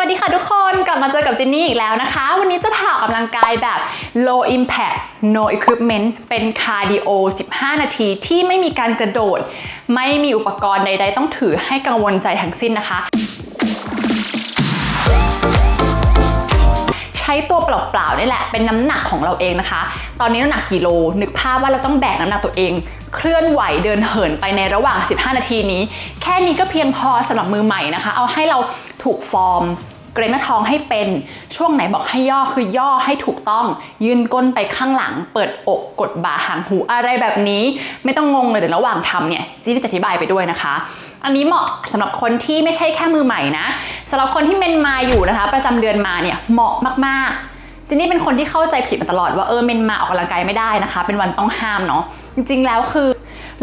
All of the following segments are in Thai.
วัสดีค่ะทุกคนกลับมาเจอกับจินนี่อีกแล้วนะคะ วันนี้จะพาออกกำลังกายแบบ low impact no equipment เป็นคาร์ดิโอ 15 นาทีที่ไม่มีการกระโดด ไม่มีอุปกรณ์ใด ๆ ต้องถือให้กังวลใจทั้งสิ้นนะคะใช้ตัวเปล่าๆนี่แหละเป็นน้ำหนักของเราเองนะคะ ตอนนี้น้ำหนักกี่โล นึกภาพว่าเราต้องแบกน้ำหนักตัวเอง เคลื่อนไหวเดินเหินไปในระหว่าง 15 นาทีนี้ แค่นี้ก็เพียงพอสำหรับมือใหม่นะคะ เอาให้เราถูกฟอร์ม เกรงหน้าท้องให้เป็นช่วงไหนบอกให้ย่อคือย่อให้ถูกต้อง ยืนก้นไปข้างหลัง เปิดอกกดบ่าหางหูอะไรแบบนี้ ไม่ต้องงงเลยเดี๋ยวระหว่างทำเนี่ยจี้จะอธิบายไปด้วยนะคะ อันนี้เหมาะสำหรับคนที่ไม่ใช่แค่มือใหม่นะสำหรับคนที่เมนมาอยู่นะคะ ประจำเดือนมาเนี่ยเหมาะมากๆจินนี่เป็นคนที่เข้าใจผิดมาตลอดว่าเออเมนมาออกกำลังกายไม่ได้นะคะ เป็นวันต้องห้ามเนาะจริงๆแล้วคือ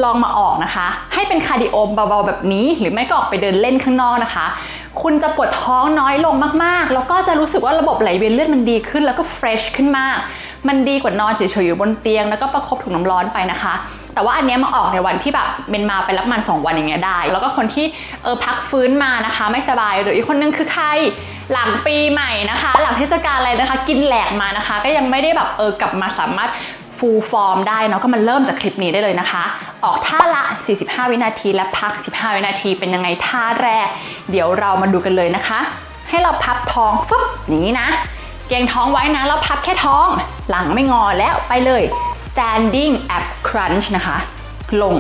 ลองมาออกนะคะ ให้เป็นคาร์ดิโอเบาๆแบบนี้ หรือไม่ก็ออกไปเดินเล่นข้างนอกนะคะ คุณจะปวดท้องน้อยลงมากๆ แล้วก็จะรู้สึกว่าระบบไหลเวียนเลือดมันดีขึ้น แล้วก็เฟรชขึ้นมาก มันดีกว่านอนเฉยๆอยู่บนเตียง แล้วก็ประคบถุงน้ำร้อนไปนะคะแต่ว่าอันเนี้ยมาออกในวันที่แบบเมนมาไปรับมัน 2 วันอย่างเงี้ยได้ แล้วก็คนที่เออพักฟื้นมานะคะ ไม่สบายหรืออีกคนนึงคือใครหลังปีใหม่นะคะ หลังเทศกาลอะไรนะคะ กินแหลกมานะคะ ก็ยังไม่ได้แบบเออกลับมาสามารถฟูลฟอร์มได้เนาะก็มาเริ่มจากคลิปนี้ได้เลยนะคะ ออกท่าละ 45 วินาที และพัก 15 วินาที เป็นยังไงท่าแรก เดี๋ยวเรามาดูกันเลยนะคะ ให้เราพับท้องฟึบอย่างนี้นะ เกรงท้องไว้นะแล้วพับแค่ท้อง หลังไม่งอแล้วไปเลย standing ab crunch นะคะ ลง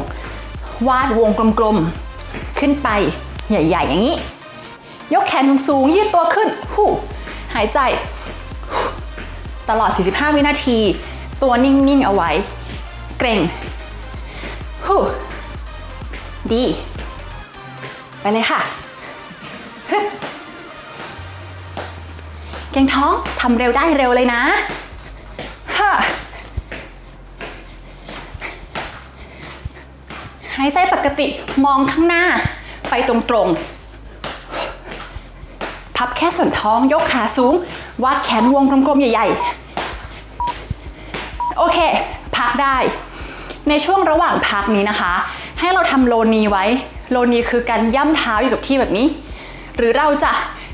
วาดวงกลมๆ ขึ้นไปใหญ่ ๆ อย่างนี้ ยกแขนสูงยืดตัวขึ้นหูหายใจ ตลอด 45 วินาที ตัวนิ่ง ๆ เอาไว้ เกรง หูดี ไปเลยค่ะฮึบเกงท้องทำเร็วได้เร็วเลยนะฮ่าหายใจปกติมองข้างหน้า ไปตรงๆ พับแค่ส่วนท้องยกขาสูง วาดแขนวงกลมๆ ใหญ่ๆ โอเค พักได้ ในช่วงระหว่างพักนี้นะคะ ให้เราทำโลนีไว้ โลนีคือการย่ำเท้าอยู่กับที่แบบนี้ หรือเราจะ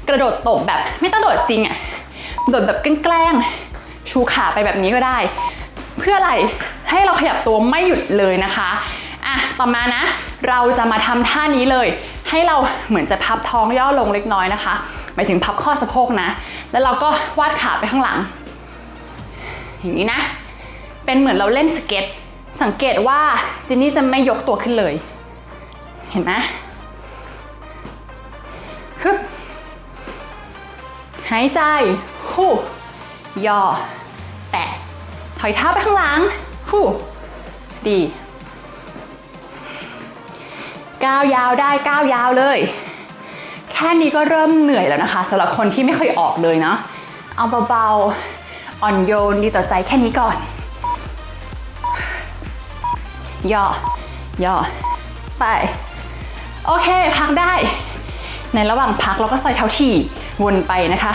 กระโดดตบแบบไม่ต้องโดดจริงอะโดดแบบแกล้งชูขาไปแบบนี้ก็ได้ เพื่ออะไรให้เราขยับตัวไม่หยุดเลยนะคะอะต่อมานะ เราจะมาทำท่านี้เลย ให้เราเหมือนจะพับท้องย่อลงเล็กน้อยนะคะหมายถึงพับข้อสะโพกนะ แล้วเราก็วาดขาไปข้างหลัง อย่างนี้นะ เป็นเหมือนเราเล่นสเก็ต สังเกตว่าจินนี่จะไม่ยกตัวขึ้นเลย เห็นไหมฮึบหายใจฮู้ย่อ แตะ ถอยเท้าไปข้างหลังฮู้ดีก้าวยาวได้ก้าวยาวเลย แค่นี้ก็เริ่มเหนื่อยแล้วนะคะสำหรับคนที่ไม่เคยออกเลยเนาะเอาเบาๆ อ่อนโยนดีต่อใจแค่นี้ก่อน ย่อย่อไป โอเค พักได้ ในระหว่างพักเราก็ใส่เท้าถี่วนไปนะคะ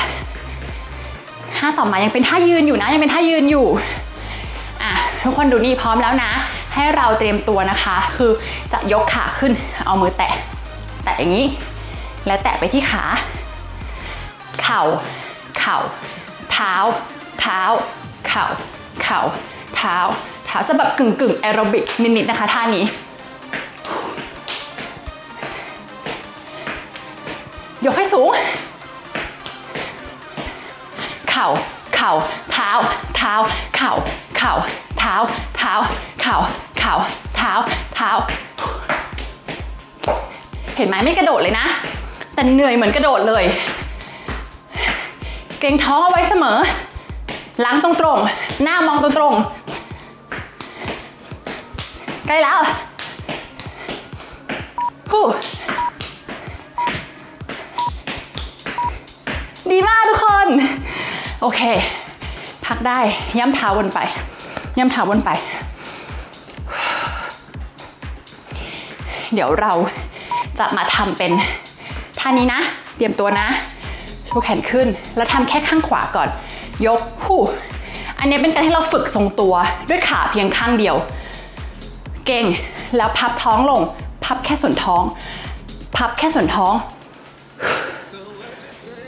ท่าต่อมายังเป็นท่ายืนอยู่นะยังเป็นท่ายืนอยู่อะทุกคนดูนี่พร้อมแล้วนะ ให้เราเตรียมตัวนะคะ คือจะยกขาขึ้น เอามือแตะ แตะอย่างนี้ แล้วแตะไปที่ขา เข่า เข่า เท้า เท้า เข่า เข่า เท้า เท้าจะแบบกึ่งกึ่งแอโรบิกนิดๆนะคะท่านี้ ยกให้สูง เข่า เข่า เท้า เท้า เข่า เข่า เท้า เท้า เข่า เข่า เท้า เท้า เห็นไหมไม่กระโดดเลยนะ แต่เหนื่อยเหมือนกระโดดเลย เกรงท้องเอาไว้เสมอ หลังตรงๆ หน้ามองตรงๆ ใกล้แล้วฮู้ดีมากทุกคน โอเค พักได้ย่ำเท้าวนไปย่ำเท้าวนไป เดี๋ยวเราจะมาทำเป็นท่านี้นะ เตรียมตัวนะชูแขนขึ้น แล้วทำแค่ข้างขวาก่อน ยกหู้อันนี้เป็นการให้เราฝึกทรงตัวด้วยขาเพียงข้างเดียว เก่ง แล้วพับท้องลง พับแค่ส่วนท้อง พับแค่ส่วนท้อง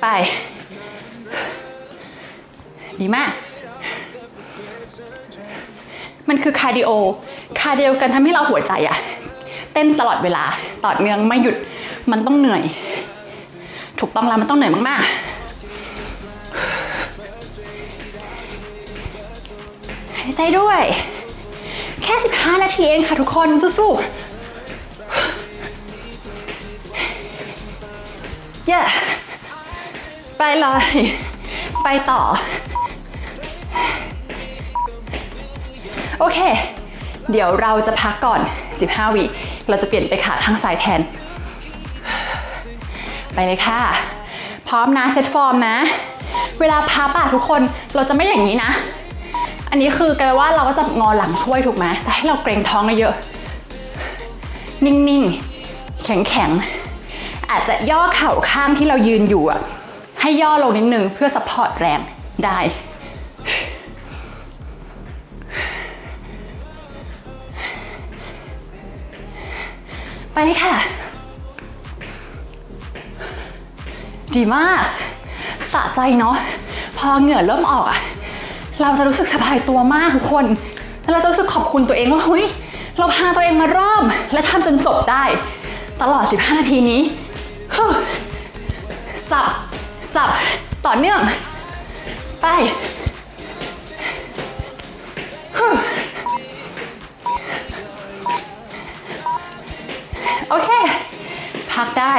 ไป ดีมาก มันคือคาร์ดิโอ คาร์ดิโอกันทำให้เราหัวใจอะเต้นตลอดเวลา ต่อเนื่องไม่หยุด มันต้องเหนื่อย ถูกต้องแล้วมันต้องเหนื่อยมาก ๆหายใจด้วย ค่ 15 นาทีเองค่ะทุกคนสู้ๆเย้ไปเลย ไปต่อ โอเค เดี๋ยวเราจะพักก่อน 15 วิเราจะเปลี่ยนไปขาข้างซ้ายแทน ไปเลยค่ะ พร้อมนะเซตฟอร์มนะ เวลาพับอะทุกคนเราจะไม่อย่างนี้นะ อันนี้คือกลายว่าเราก็จะงอหลังช่วยถูกไหมแต่ให้เราเกรงท้องเยอะ นิ่งๆ แข็งๆ อาจจะย่อเข่าข้างที่เรายืนอยู่อะให้ย่อลงนิดนึงเพื่อสปอร์ตแรงได้ไปค่ะ ดีมาก สะใจเนาะ พอเหงื่อเริ่มออกอะ เราจะรู้สึกสบายตัวมากทุกคน แล้วเราจะรู้สึกขอบคุณตัวเองว่าเฮ้ยเราพาตัวเองมาเริ่ม และทำจนจบได้ ตลอด 15 นาทีนี้สับสับต่อเนื่อง ไปโอเค พักได้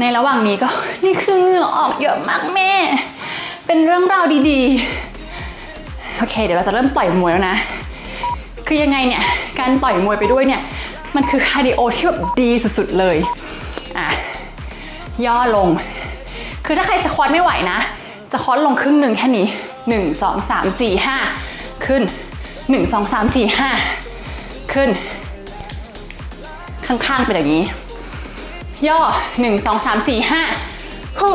ในระหว่างนี้ก็ นี่คือเหงื่อออกเยอะมากแม่ เป็นเรื่องราวดีๆ โอเค เดี๋ยวเราจะเริ่มต่อยมวยแล้วนะ คือยังไงเนี่ย การต่อยมวยไปด้วยเนี่ย มันคือคาร์ดิโอที่แบบดีสุดๆเลย อะ ย่อลง คือถ้าใครสควอตไม่ไหวนะจะคอตลงครึ่งหนึ่งแค่นี้ 1 2 3 4 5 ขึ้น 1 2 3 4 5 ขึ้น ข้างๆเป็นอย่างนี้ ย่อ 1 2 3 4 5ฮู้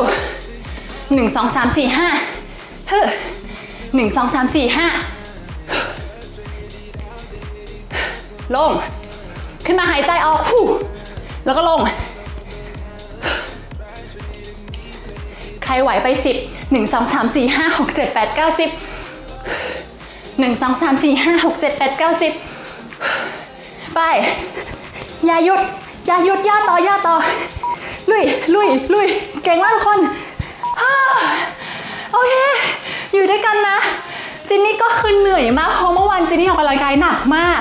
1 2 3 4 5ฮึ 1 2 3 4 5ลง ขึ้นมาหายใจออกฮู้แล้วก็ลง ใครไหวไป10 1 2 3 4 5 6 7 8 9 10 1 2 3 4 5 6 7 8 9 10ไป อย่าหยุด อย่าหยุด ย่อต่อย่อต่อ ลุย ลุย ลุย เก่งมากทุกคนฮ่าโอเค อยู่ด้วยกันนะจินนี่ก็คือเหนื่อยมากเพราะเมื่อวานจินนี่ออกกำลังกายหนักมาก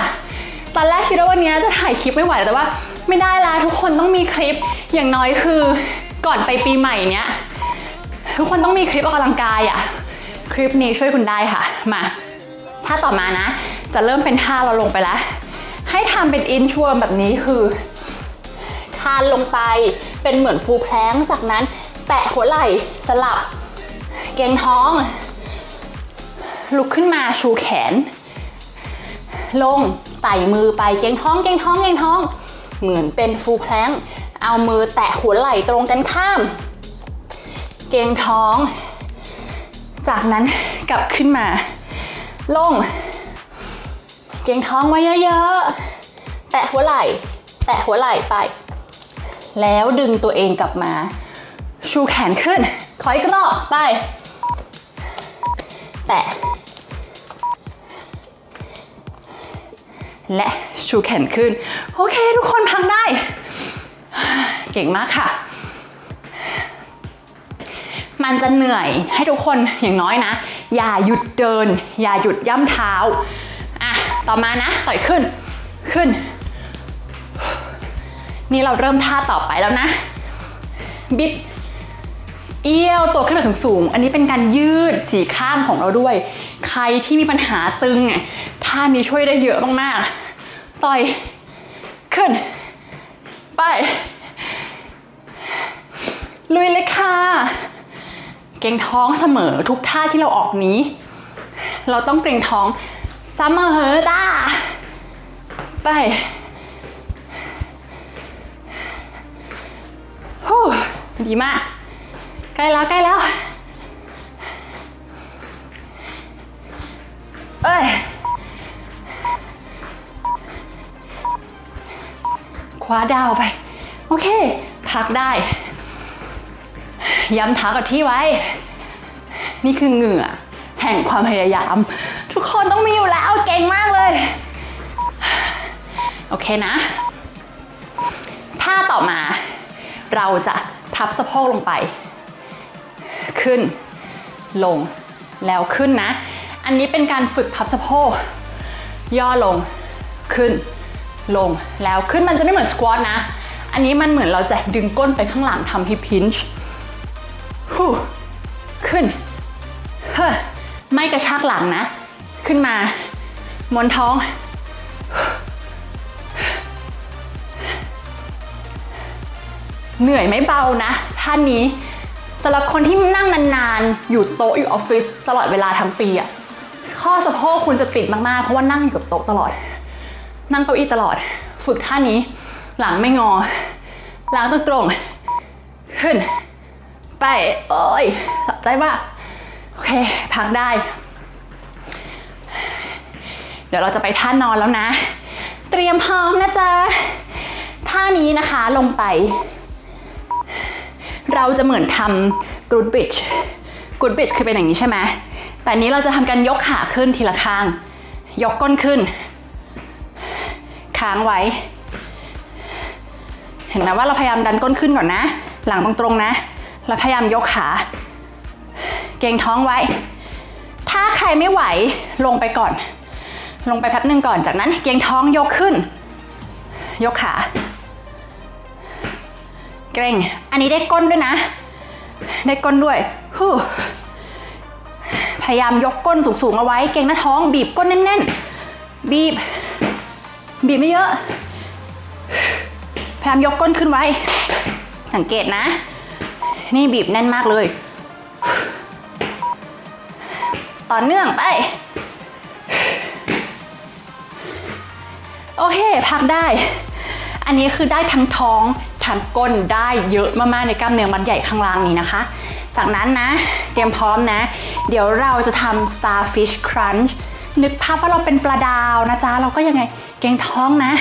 ตอนแรกคิดว่าวันนี้จะถ่ายคลิปไม่ไหวแต่ว่า ไม่ได้ละทุกคนต้องมีคลิปอย่างน้อยคือก่อนไปปีใหม่เนี้ยทุกคนต้องมีคลิปออกกำลังกายอะ่ะคลิปนี้ช่วยคุณได้ค่ะมา ถ้าต่อมานะ จะเริ่มเป็นท่าเราลงไปแล้ว ให้ทำเป็นอินชวมแบบนี้คือคานลงไปเป็นเหมือนฟูแพลงจากนั้น แตะหัวไหล่สลับ เกงท้อง ลุกขึ้นมาชูแขน ลงไต่มือไปเกรงท้องเกรงท้องเกรงท้อง เหมือนเป็นฟูลแพลงเอามือแตะหัวไหล่ตรงกันข้าม เกรงท้อง จากนั้นกลับขึ้นมา ลง เกรงท้องไว้เยอะๆ แตะหัวไหล่ แตะหัวไหล่ไป แล้วดึงตัวเองกลับมา ชูแขนขึ้นขออีกรอบไป แตะ และชูแขนขึ้น โอเค ทุกคนพังได้ เก่งมากค่ะ มันจะเหนื่อยให้ทุกคนอย่างน้อยนะ อย่าหยุดเดิน อย่าหยุดย่ำเท้าอะต่อมานะต่อยขึ้นขึ้น นี่เราเริ่มท่าต่อไปแล้วนะ บิด เอี้ยวตัวขึ้นมาถึงสูง อันนี้เป็นการยืดสีข้างของเราด้วย ใครที่มีปัญหาตึงอะ ท่านี้ช่วยได้เยอะมากๆ ต่อย ขึ้น ไป ลุยเลยค่ะ เกรงท้องเสมอทุกท่าที่เราออกนี้ เราต้องเกรงท้องเสมอจ้า ไปฮู้ดีมาก ใกล้แล้วใกล้แล้ว เอ้ย ว้าดาวไป โอเค พักได้ ย้ำเท้ากับที่ไว้ นี่คือเหงื่อ แห่งความพยายาม ทุกคนต้องมีอยู่แล้วเก่งมากเลย โอเคนะท่าต่อมา เราจะพับสะโพกลงไป ขึ้น ลงแล้วขึ้นนะ อันนี้เป็นการฝึกพับสะโพกย่อลงขึ้น ลงแล้วขึ้นมันจะไม่เหมือนสควอตนะ อันนี้มันเหมือนเราจะดึงก้นไปข้างหลังทำให้พินช์ฮูขึ้นเฮ้ไม่กระชากหลังนะ ขึ้นมามวนท้อง เหนื่อยไม่เบานะท่านนี้สำหรับคนที่นั่งนานๆ อยู่โต๊ะอยู่ออฟฟิศตลอดเวลาทั้งปีอะข้อสะโพกคุณจะติดมากๆ เพราะว่านั่งอยู่กับโต๊ะตลอด นั่งเก้าอี้ตลอด ฝึกท่านี้ หลังไม่งอ หลังตรงๆ ขึ้น ไป โอ้ยสะใจมาก โอเค พักได้ เดี๋ยวเราจะไปท่านอนแล้วนะ เตรียมพร้อมนะจ๊ะ ท่านี้นะคะลงไป เราจะเหมือนทำ good bridge good bridge คือเป็นอย่างนี้ใช่ไหมแต่นี้เราจะทำการยกขาขึ้นทีละข้าง ยกก้นขึ้น ค้างไว้ เห็นไหมว่าเราพยายามดันก้นขึ้นก่อนนะ หลังตรงๆนะ เราพยายามยกขา เกรงท้องไว้ ถ้าใครไม่ไหวลงไปก่อน ลงไปแป๊บหนึ่งก่อนจากนั้น เกรงท้องยกขึ้น ยกขา เกรงอันนี้ได้ก้นด้วยนะ ได้ก้นด้วยฮู้พยายามยกก้นสูงๆเอาไว้ เกรงหน้าท้องบีบก้นแน่นๆ บีบ บีบไม่เยอะ พยายามยกก้นขึ้นไว้ สังเกตนะ นี่บีบแน่นมากเลย ต่อเนื่องไป โอเค พักได้ อันนี้คือได้ทั้งท้องทั้งก้นได้เยอะมากๆในกล้ามเนื้อมัดใหญ่ข้างล่างนี้นะคะ จากนั้นนะ เตรียมพร้อมนะ เดี๋ยวเราจะทำ starfish crunch นึกภาพว่าเราเป็นปลาดาวนะจ๊ะ เราก็ยังไง เกรงท้องนะ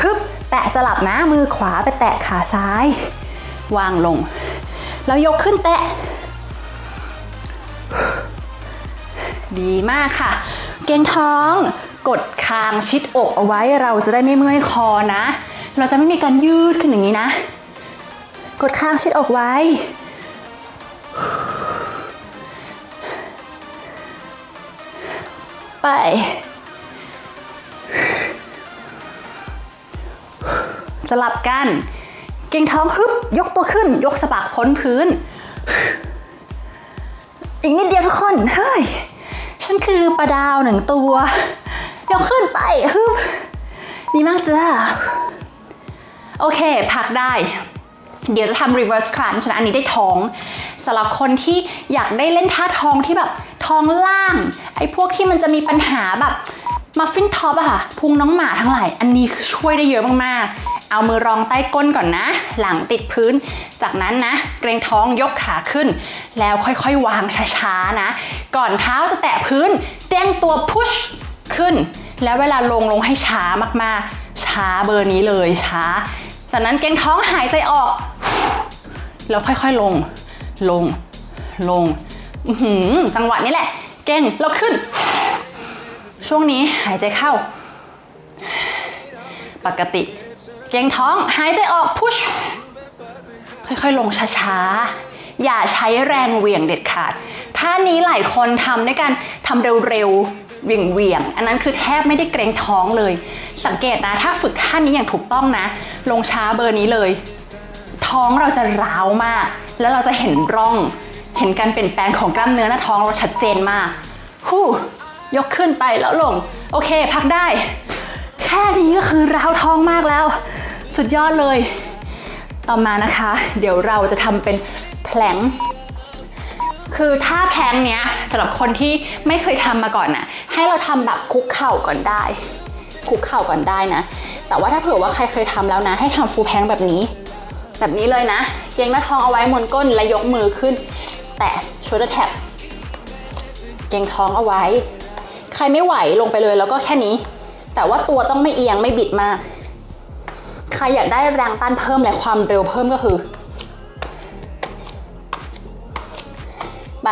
ฮึบแตะสลับนะมือขวาไปแตะขาซ้าย วางลง แล้วยกขึ้นแตะ ดีมากค่ะ เกรงท้องกดคางชิดอกเอาไว้เราจะได้ไม่เมื่อยคอนะ เราจะไม่มีการยืดขึ้นอย่างนี้นะ กดคางชิดอกไว้ ไป สลับกัน เก่งท้องฮึบยกตัวขึ้น ยกสะบักพ้นพื้น อีกนิดเดียวทุกคน เฮ้ย ฉันคือปลาดาวหนึ่งตัว ยกขึ้นไปฮึบดีมากจ้าโอเค พักได้ เดี๋ยวจะทำ reverse crunch นะอันนี้ได้ท้องสำหรับคนที่อยากได้เล่นท่าท้องที่แบบท้องล่าง ไอ้พวกที่มันจะมีปัญหาแบบมัฟฟินท็อปอะค่ะพุงน้องหมาทั้งหลาย อันนี้คือช่วยได้เยอะมากๆ เอามือรองใต้ก้นก่อนนะ หลังติดพื้น จากนั้นนะ เกรงท้องยกขาขึ้น แล้วค่อยๆ วางช้าๆนะ ก่อนเท้าจะแตะพื้นเด้งตัวพุชขึ้น แล้วเวลาลงลงให้ช้ามากๆ ช้าเบอร์นี้เลยช้า จากนั้นเกรงท้องหายใจออก แล้วค่อยๆลง ลง ลงหืจังหวะนี้แหละ เก่งแล้วขึ้น ช่วงนี้หายใจเข้า ปกติ เก่งท้องหายใจออกพุชค่อยๆ ลงช้าๆ อย่าใช้แรงเหวี่ยงเด็ดขาด ท่านี้หลายคนทำด้วยการทำเร็วๆเหวี่ยงๆอันนั้นคือแทบไม่ได้เกรงท้องเลย สังเกตนะ ถ้าฝึกท่านี้อย่างถูกต้องนะ ลงช้าเบอร์นี้เลย ท้องเราจะร้าวมาก แล้วเราจะเห็นร่อง เห็นการเปลี่ยนแปลงของกล้ามเนื้อหน้าท้องเราชัดเจนมากฮู้ยกขึ้นไปแล้วลง โอเค พักได้ แค่นี้ก็คือร้าวท้องมากแล้ว สุดยอดเลย ต่อมานะคะ เดี๋ยวเราจะทำเป็นแผลงคือท่าแพลงเนี้ยสำหรับคนที่ไม่เคยทำมาก่อนนะให้เราทำแบบคุกเข่าก่อนได้ คุกเข่าก่อนได้นะ แต่ว่าถ้าเผื่อว่าใครเคยทำแล้วนะ ให้ทำฟูลแพลงแบบนี้ แบบนี้เลยนะเกงหน้าท้องเอาไว้บนก้นและยกมือขึ้น แตะ shoulder tap เกงท้องเอาไว้ ใครไม่ไหวลงไปเลยแล้วก็แค่นี้ แต่ว่าตัวต้องไม่เอียงไม่บิดมาก ใครอยากได้แรงต้านเพิ่มและความเร็วเพิ่มก็คือ ไป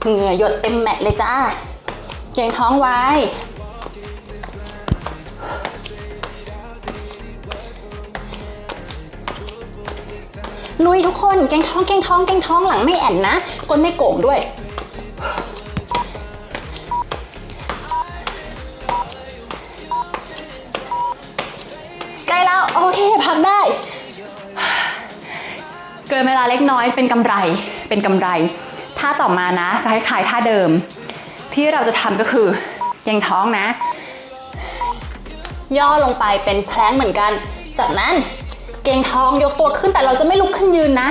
เหงื่อหยดเต็มแมตเลยจ้า เก่งท้องไว้ ลุยทุกคน เก่งท้อง เก่งท้อง เก่งท้องหลังไม่แอนนะก้นไม่โก่งด้วย เกินเวลาเล็กน้อยเป็นกำไรเป็นกำไรท่าต่อมานะจะคล้ายๆท่าเดิม ที่เราจะทำก็คือเกรงท้องนะ ย่อลงไปเป็นแพลงเหมือนกัน จากนั้นเกงท้องยกตัวขึ้นแต่เราจะไม่ลุกขึ้นยืนนะ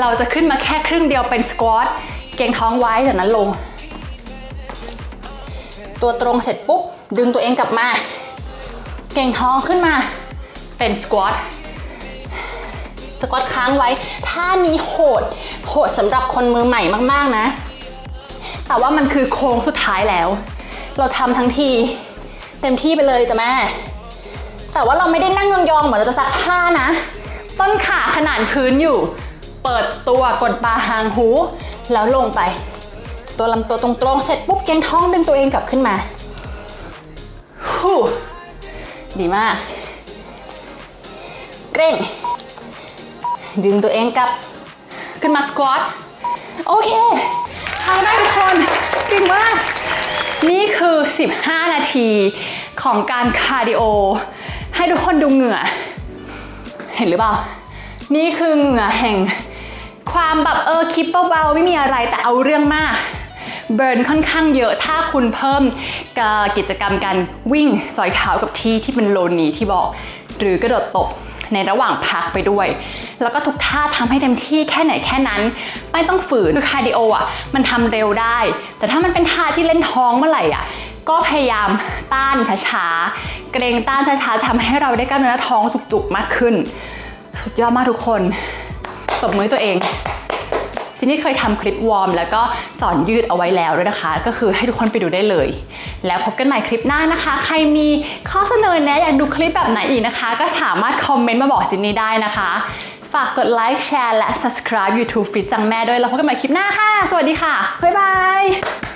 เราจะขึ้นมาแค่ครึ่งเดียวเป็นสควอตเกงท้องไว้จากนั้นลง ตัวตรงเสร็จปุ๊บดึงตัวเองกลับมา เกรงท้องขึ้นมาเป็นสควอต สควอตค้างไว้ท่านี้โหดโหดสำหรับคนมือใหม่มากๆนะ แต่ว่ามันคือโค้งสุดท้ายแล้ว เราทำทั้งที เต็มที่ไปเลยจ้ะแม่ แต่ว่าเราไม่ได้นั่งยองๆเหมือนเราจะซักผ้านะ ต้นขาขนานพื้นอยู่ เปิดตัวกดปลาหางหู แล้วลงไป ตัวลำตัวตรงๆเสร็จปุ๊บเกงท้องดึงตัวเองกลับขึ้นมาฮู้ดีมาก เกรง ดึงตัวเองกลับ ขึ้นมาสควอตโอเคทำได้ทุกคนเก่งมากนี่คือ 15 นาทีของการคาร์ดิโอ ให้ทุกคนดูเหงื่อ เห็นหรือเปล่า นี่คือเหงื่อแห่ง ความแบบเออคลิปเบาๆไม่มีอะไรแต่เอาเรื่องมาก เบิร์นค่อนข้างเยอะถ้าคุณเพิ่มกิจกรรมการวิ่งสอยเท้ากับที่ที่เป็นโลนีที่บอก หรือกระโดดตบ ในระหว่างพักไปด้วย แล้วก็ทุกท่าทำให้เต็มที่แค่ไหนแค่นั้น ไม่ต้องฝืน คือคาร์ดิโออะ มันทำเร็วได้ แต่ถ้ามันเป็นท่าที่เล่นท้องเมื่อไหร่อะ ก็พยายามต้านช้าๆ เกรงต้านช้าๆทำให้เราได้กล้ามเนื้อท้องจุกๆมากขึ้น สุดยอดมากทุกคนตบมือตัวเอง ทีนี้เคยทำคลิปวอร์มแล้วก็สอนยืดเอาไว้แล้วด้วยนะคะ ก็คือให้ทุกคนไปดูได้เลย แล้วพบกันใหม่คลิปหน้านะคะ ใครมีข้อเสนอแนะอยากดูคลิปแบบไหนอีกนะคะ ก็สามารถคอมเมนต์มาบอกจินนี่ได้นะคะ ฝากกดไลค์แชร์และ subscribe YouTube ฟิตจังแม่ด้วยแล้วพบกันใหม่คลิปหน้าค่ะ สวัสดีค่ะบ๊ายบาย